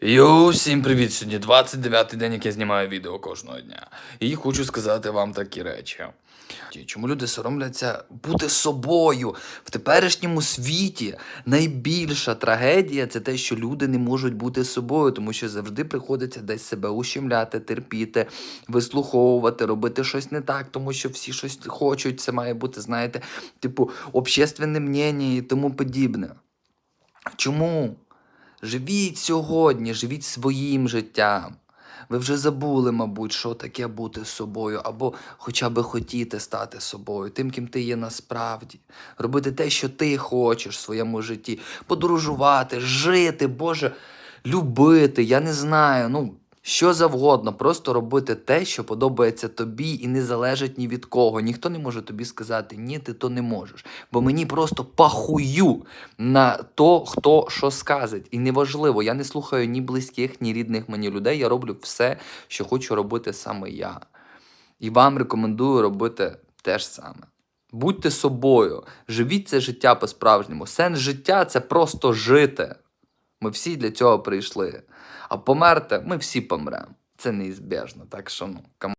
Йоу, всім привіт! Сьогодні 29-й день, як я знімаю відео кожного дня. І хочу сказати вам такі речі. Чому люди соромляться бути собою в теперішньому світі? Найбільша трагедія це те, що люди не можуть бути собою, тому що завжди приходиться десь себе ущемляти, терпіти, вислуховувати, робити щось не так, тому що всі щось хочуть. Це має бути, знаєте, типу, общественне мнення і тому подібне. Чому? Живіть сьогодні, живіть своїм життям. Ви вже забули, мабуть, що таке бути собою, або хоча б хотіти стати собою, тим, ким ти є насправді. Робити те, що ти хочеш в своєму житті, подорожувати, жити, Боже, любити, я не знаю, ну, що завгодно, просто робити те, що подобається тобі і не залежить ні від кого. Ніхто не може тобі сказати, ні, ти то не можеш. Бо мені просто пахую на то, хто що сказить. І неважливо, я не слухаю ні близьких, ні рідних мені людей. Я роблю все, що хочу робити саме я. І вам рекомендую робити те ж саме. Будьте собою, живіть це життя по-справжньому. Сенс життя це просто жити. Ми всі для цього прийшли. А померти ми всі помремо. Це неізбіжно. Так що ну, кам-